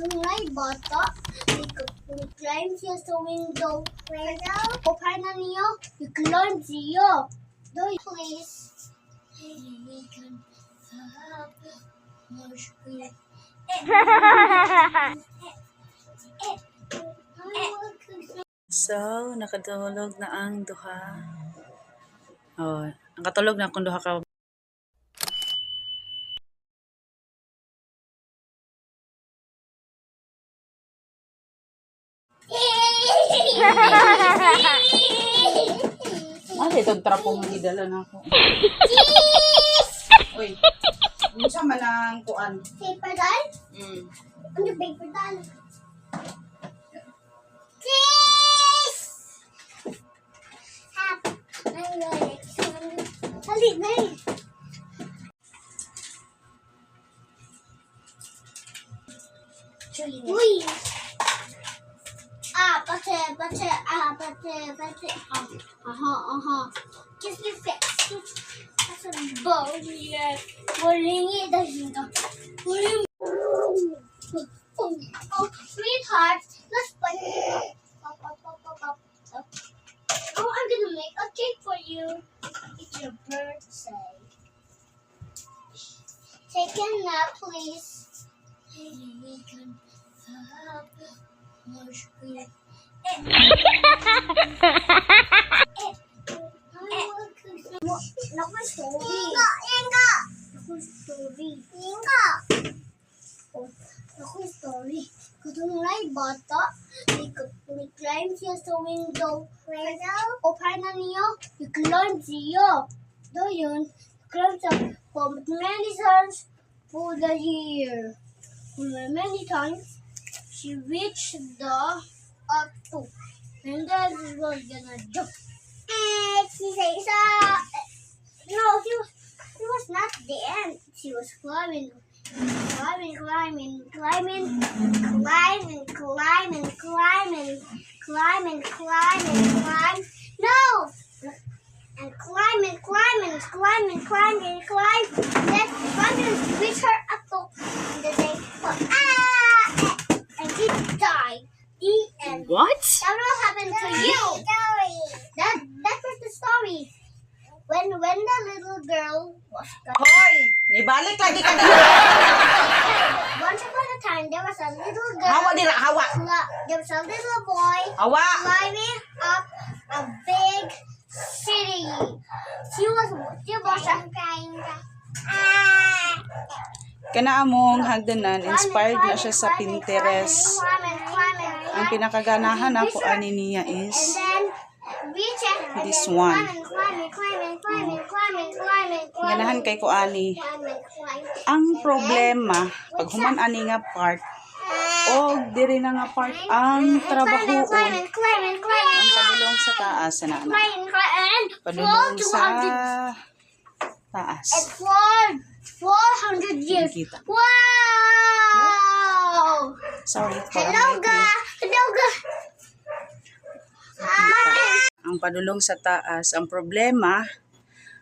Nung may bata, i-climb siya sa window. Window? O paano niyo? I-climb siya. Do you please? We can have much good. So, nakatulog na ang duha. Oh, nakatulog na kung duha ka. Ah, itong trapong gidala na ako. Uy, hindi siya manang kuan. Paper doll? Mm. Ano paper doll? Cheese! Hap! Ay, Rolex. Halit na. Uy! Up! butter, ah, uh, butter, butter. Ah, uh-huh. Oh, uh huh, uh huh. Kiss me fix. That's a bowl. Yeah. Rolling it, doesn't Oh, sweetheart, let's play. Pop, pop, pop, pop, pop. Oh, I'm gonna make a cake for you. It's your birthday. Take a nap, please. We can kulay You. Do for the year. Many times, she reached the up to. And she was gonna jump. And she says, uh, no, he was, he was not the end. She was climbing, climbing, climbing, climbing, climbing, climbing, climbing, climbing, climbing, climb. No! And climbing, climbing, climbing, climbing, climb. Then climbing to reach her up End. What? That will happen to you. That that was the story. When when the little girl was gone. Hoy! Nibalik lagi ka na. Once upon a time, there was a little girl. Hawa dira, hawa. There was a little boy Hawa. climbing up a big city. She was she was a Ah. Kana among hagdanan, inspired na siya sa Pinterest. climbing, climbing, Ang climbing pinakaganahan ako ani niya is this one. Ganahan kay ko ani. Ang problema pag human ani nga part o diri na nga part ang trabaho ang padulong sa taas na na. Padulong sa taas. 400 years. Wow! Sorry for Hello, ga. Hello, ga. Hi. ang padulong sa taas. Ang problema,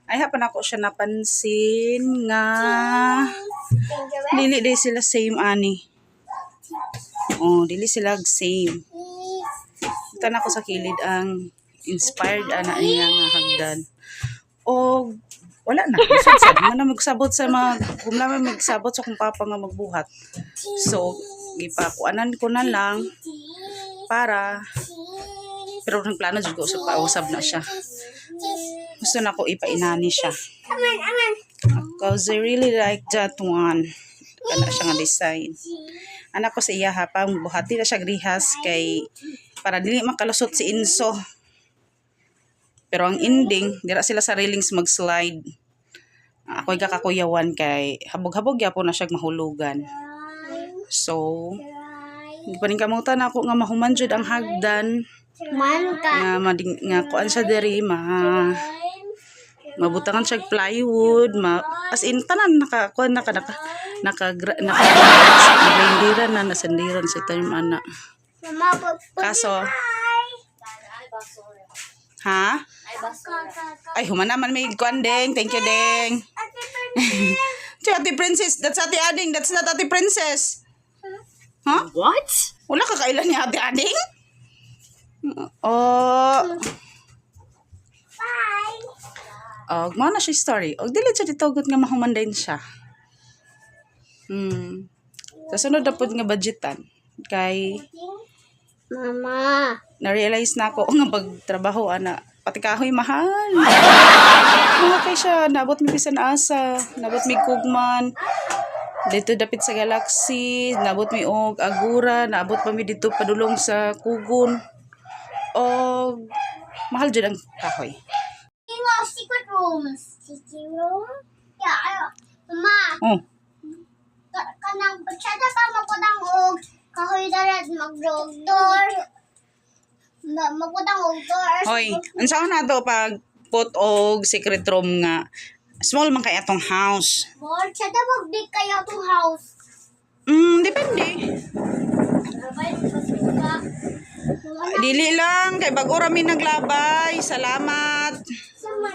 ay hapan ako siya napansin nga dili di sila same ani. Oh, dili sila same. Tan ako sa kilid ang inspired ana niya nga hagdan. O wala na. Sad sad na magsabot sa mga naman magsabot sa kung papa nga magbuhat. So, gipakuanan ko na lang para pero nagplano jud ko sa pausab na siya. Gusto na ko ipainani siya. Because I really like that one. Kana siya nga design. Anak ko sa iya ha, pang buhati na siya grihas kay para dili makalusot si Inso. Pero ang ending, dira sila sa railings mag-slide. Ako'y kakakuyawan kay habog-habog po na siya mahulugan. So, hindi pa rin kamutan ako nga mahuman jud ang hagdan. Man ka. nga mading nga kuan siya diri ma mabutangan siya plywood ma as in tanan naka kuan naka naka naka naka na nasandiran sa time ana. Mama, pag kaso ha? Ay humana man may kuan deng. Thank you deng. Si Ate Princess, that's Ate Ading, that's not Ate Princess. Ha? What? Wala ka kailan ni ate ading? Oh, Bye. og mo na siya story. Og dili siya ditugot nga mahuman din siya. Hmm. Sa sunod na pud nga budgetan kay Mama. na-realize na ako nga pagtrabaho ana pati kahoy mahal. Mga kay siya nabot mi bisan asa, nabot mi kugman. Dito dapit sa galaxy, nabot mi og agura, nabot pa mi dito padulong sa kugon. Og mahal jud ang kahoy. King of secret rooms. Secret room? Yeah, Mama. Oh, ka- kanang bagsada pa magkudang og kahoy darat magdogdor. Ma- Magkudang og door. hoy, unsaon na to pag put og secret room nga small man kay atong house. More, sada mag big kayo tong house. Mm, depende. Dili lang kay bag ora mi naglabay. Salamat. sama.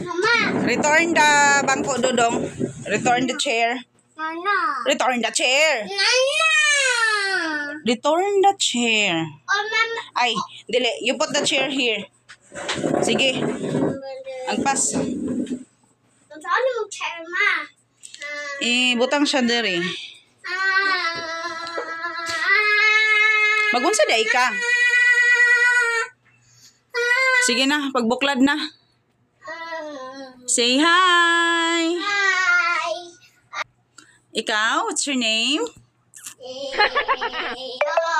Mama, Return the bangko dodong. Return the chair. Nana. Return the chair. Nana! Return the chair. Oh, Mama. Ay, dili. You put the chair here. Sige. Ang pas. Saan mo Ma? Ah, Ibutang siya ah, Magunsa day ka. Sige na, pagbuklad na. Say hi. Hi. Ikaw, what's your name?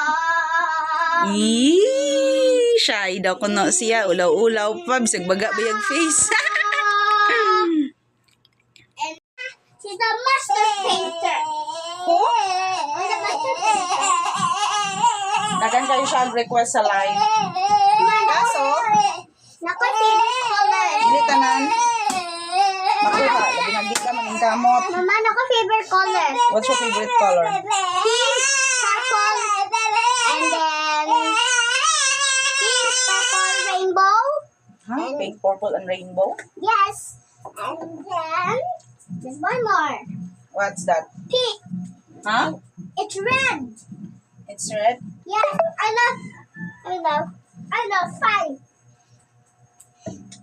Ah. Eee, shy daw kuno siya. Ulaw-ulaw pa. Bisag baga bayag face. She's a master painter. Who? She's a master painter. Dagan kayo siya ang request sa live. Kaso? Nako, favorite color. Dili tanan. Makuha. Na ka maning kamot. Mama, nako favorite color. What's your favorite color? Pink, purple, and then pink, purple, rainbow. Huh? Pink, purple, and rainbow? Yes. And then there's one more. What's that? Pink. Huh? It's red. It's red. Yes, I love, I love, I love five.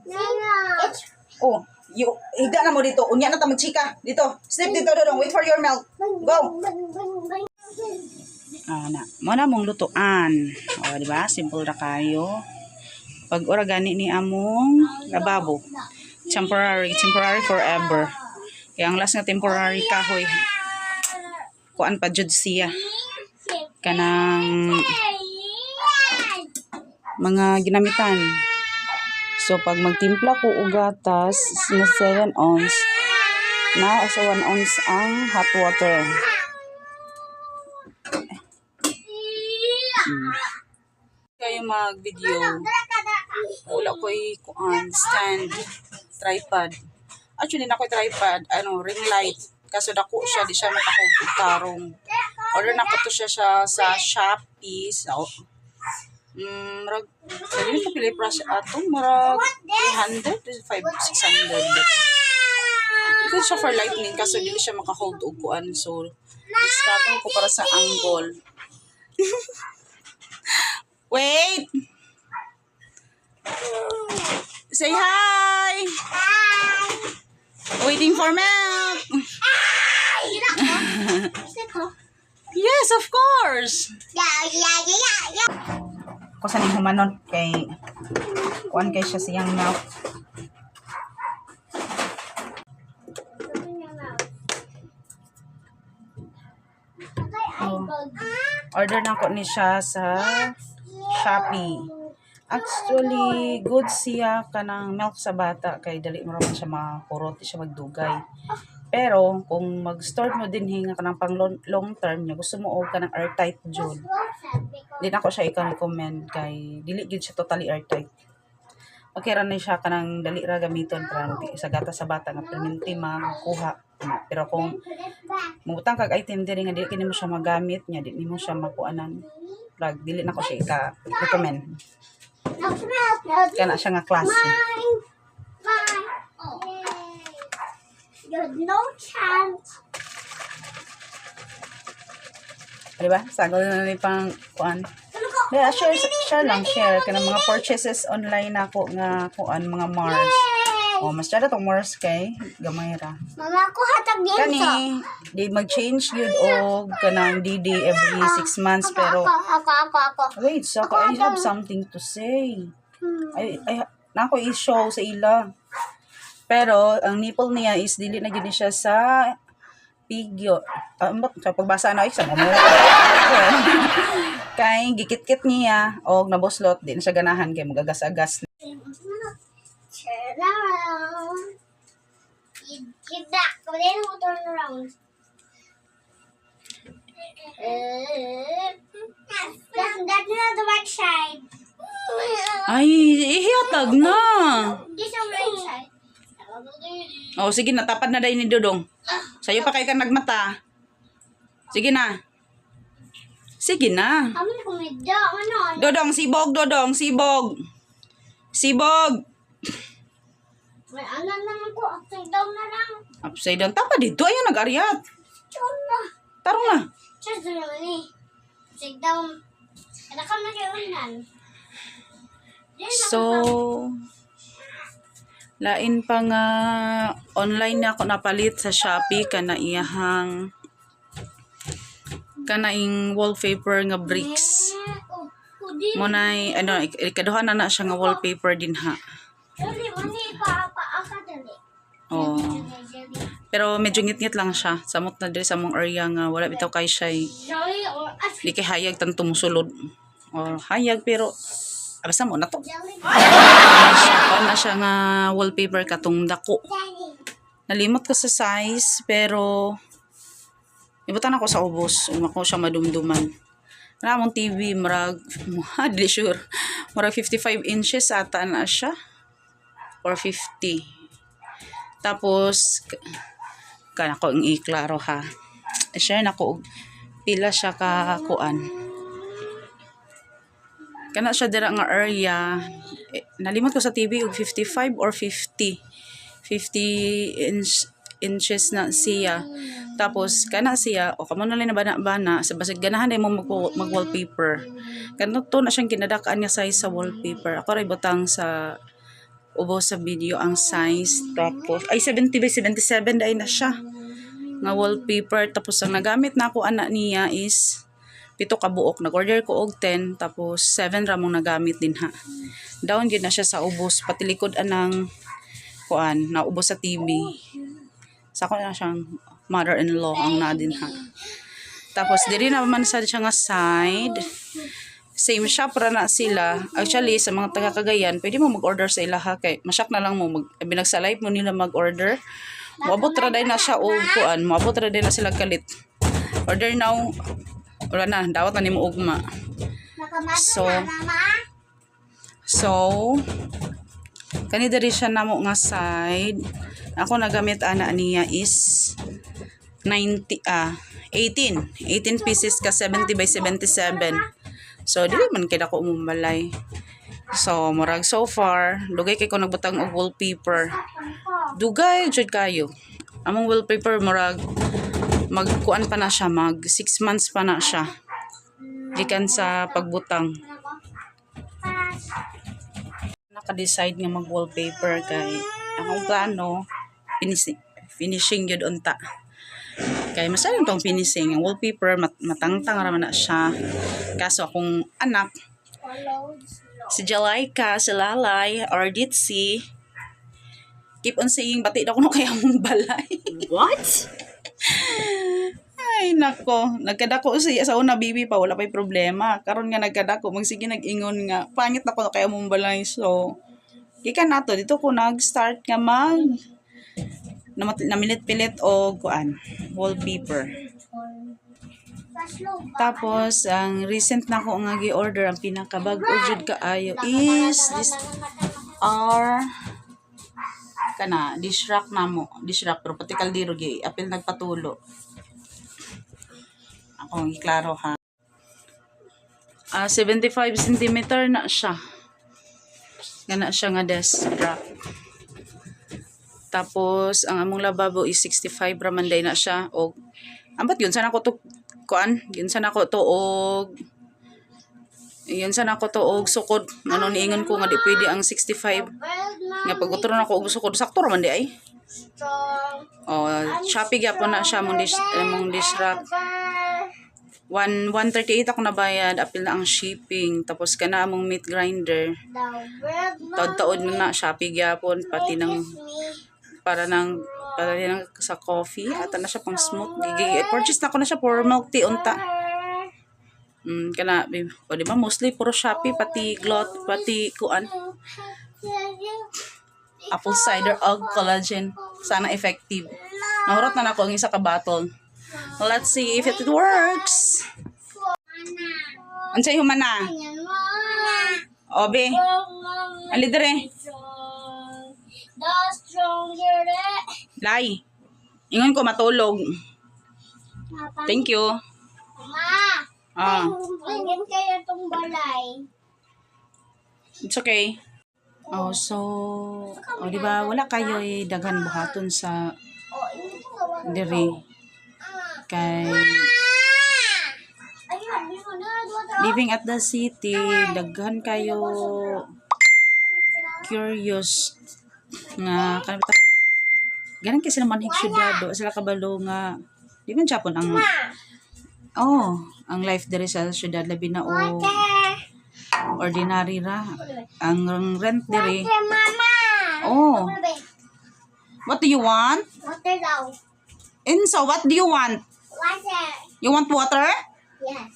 It's Oh, you, higa na mo dito. Unya na ta magchika. Dito. Step dito, dodong. Wait for your milk. Go. Ah, na. Mo na mong lutuan. O, di ba? Simple na kayo. Pag ora gani ni among lababo. Temporary. Temporary forever. Kaya ang last nga temporary kahoy. Kuan pa jud siya. Kanang mga ginamitan. So, pag magtimpla ko og gatas na 7 ounce, na sa 1 ounce ang hot water. Hmm. Kayo mag-video. Wala ko kuan stand, tripod. Actually, na ko tripod, ano, ring light. Kaso dako siya, di siya makahog og tarong. Order na ko to siya, siya sa Shopee. So, mm, marag, dili ko pili price ato, marag 300, 500, 600. Ito siya for lightning, kaso dili siya makahold og kuan. So, struggle ko para sa angle. Wait! Say hi! Waiting for milk! Yes, of course! Yeah, yeah, yeah, yeah. Saan yung humanon kay kuan kay siya siyang milk. Oh. Order na ko ni siya sa Shopee. Actually, good siya kanang milk sa bata kay dali mo raman siya makurot, siya magdugay. Pero kung mag-store mo din hinga ka ng pang long, long term niya, gusto mo og kanang airtight jud. Di na ko siya i-recommend kay dili gid siya totally airtight. Okay ra na siya kanang dali ra gamiton para sa gata sa bata nga permanente makuha. Pero kung mutang kag item diri nga dili kini mo siya magamit nya di nimo siya makuanan. Lag dili na ko siya ika-recommend. Kana siya nga klase. Mine. Mine. Oh. You had no chance. Di ba? Sagol na ni pang kuan. Yeah, share, share lang, share. Kana mga purchases online ako nga kuan, mga Mars. Oh, mas dada tong Mars kay gamay ra. Mama ko hatag din Kani, sa. di mag-change yun og kanang DD every 6 months Ako, pero ako, ako, ako, ako. wait, so I have something to say. Hmm. ay, ay nako i-show sa ila. Pero ang nipple niya is dili na gid siya sa pigyo. Ah, sa pagbasa na isa mo. kay gikit-kit niya og nabuslot din siya ganahan kay magagas-agas. Turn around. Give that. Go then we'll turn around. Uh, that's, that's not the right side. Ay, ihiatag na. This is right side. Oh, sige na tapad na dai ni Dodong. Sayo pa kay ka nagmata. Sige na. Sige na. Kumida. Ano? Dodong, sibog, Dodong, sibog. Sibog. May ano naman ko. Upside down na lang. Upside down. Tapa dito. Ayun, nag-aryat. Chon na. Tarong na. Just do naman eh. Upside down. Kada ka na kayo nan. So, lain pa nga online na ako napalit sa Shopee kana iyahang kanaing wallpaper nga bricks. Oh. Mo nay ano ik- ikaduha na na siya nga wallpaper din ha. Oh. Pero medyo ngit-ngit lang siya. Samot na diri sa mong area nga wala bitaw kay siya as di kay hayag tanto musulod. Or hayag pero basta mo na to. Siya na siya nga wallpaper katong dako. Nalimot ko sa size, pero ibutan ako sa ubos. Um, ako siya madumduman. Ramong TV, marag, hadli sure. Marag 55 inches ata na siya. Or 50. Tapos, kana ko ang iklaro ha. I-share na ko pila siya ka kuan. Kana siya dira nga area. Eh, nalimot ko sa TV og 55 or 50. 50 inch, inches na siya. Tapos, kana siya, o kamo na lang na bana-bana, sa basig ganahan na mo mag, mag-wallpaper. Kanto to na siyang kinadakaan niya size sa wallpaper. Ako rin butang sa ubo sa video ang size. Tapos, ay 70 by 77 dahil na siya. Nga wallpaper. Tapos, ang nagamit na ako anak niya is pito ka buok. Nag-order ko og 10. Tapos, 7 ramong nagamit din ha. Down yun na siya sa ubos. Pati likod anang kuan, naubos sa TV. Sa ako na siyang mother-in-law ang na din ha. Tapos, diri naman sa siya nga side. Same shop ra na sila. Actually, sa mga taga Cagayan, pwede mo mag-order sa ila ha. Kay, masyak na lang mo. Mag, binagsalay mo nila mag-order. Moabot ra day na siya o kuan. Moabot ra day na sila kalit. Order now. Wala na. Dawat na ni mo ugma. So. So, kani diri siya namo nga side. Ako nagamit ana niya is 90 ah 18. 18 pieces ka 70 by 77. So, dili man kay dako umbalay. So, murag so far, dugay kay ko nagbutang og wallpaper. Dugay jud kayo. Among wallpaper murag magkuan pa na siya, mag 6 months pa na siya. Gikan sa pagbutang. naka-decide nga mag-wallpaper kay akong plano finishing, finishing yun unta kay masalang tong finishing ang wallpaper mat matangtang raman na siya kaso akong anak si Jalaika si Lalay or Ditsi keep on saying bati na ko no kaya mong balay What? Ay, nako. Nagkadako siya sa una, bibi pa. Wala pa'y problema. Karon nga nagkadako. Magsige nag-ingon nga. Pangit na ko kaya mong balay. So, kika na to. Dito ko nag-start nga mag namilit-pilit o kuan wallpaper. Tapos, ang recent na ko nga gi-order, ang pinakabag o jud kaayo is this are kana dish rack na mo dish rack pero pati kaldero gi apil nagpatulo. Ako iklaro ha. Ah 75 cm na siya. Gana siya nga desk rack tapos ang among lababo is 65 raman day na siya o ambat yun sana ko to kuan, yun sa nako to og yun sa nako to og sukod. Ano niingon ko nga di pwede ang 65. Nga pag utron ako og sukod sakto ra man di ay. Oh, Shopee gyapon na siya mong dish eh, mong dish rack. 1 138 ako nabayad, apil na ang shipping. Tapos kana among meat grinder. Taod-taod na na Shopee gyapon pati ng. Para ng para din sa coffee at na siya pang smooth. Gigi purchase na ko na siya for milk tea unta. Mm, kana. O di ba mostly puro Shopee pati glot pati kuan apple cider og collagen. Sana effective. Nahurot na nako ang isa ka bottle. Let's see if it works. Unsay humana? Obe, ali dire. The stronger the Lay. Ingon ko matulog. Thank you. Ma, Ah, Tingin kayo itong balay. it's okay. Oh, so, oh, di ba wala kayo eh, daghan buhaton sa Oh, diri kay na. Duwa living at the city, daghan kayo curious nga kanang bitaw kasi naman hig syudad do sila kabalo nga. Di man Japon ang oh ang life diri sa syudad labi na o ordinary ra. Ang rent Mama! oh. What do you want? Water daw. Enzo what do you want? Water. you want water? Yes.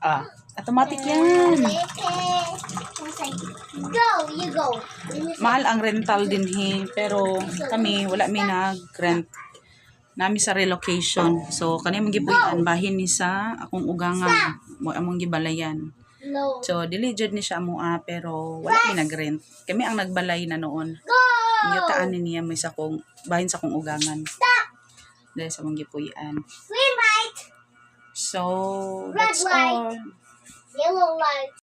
Ah automatic yan. Go, you go. mahal ang rental din he pero kami wala mi nag-rent nami sa relocation. So kani mong gipuy-an bahin ni sa akong ugangan mo among gibalayan. So dili jud ni siya mo ah, pero wala mi nag-rent. Kami ang nagbalay na noon. Go! yutaan ni niya may sa kong bahin sa kong ugangan. Dahil sa mong gipuy-an. So that's all Yellow light.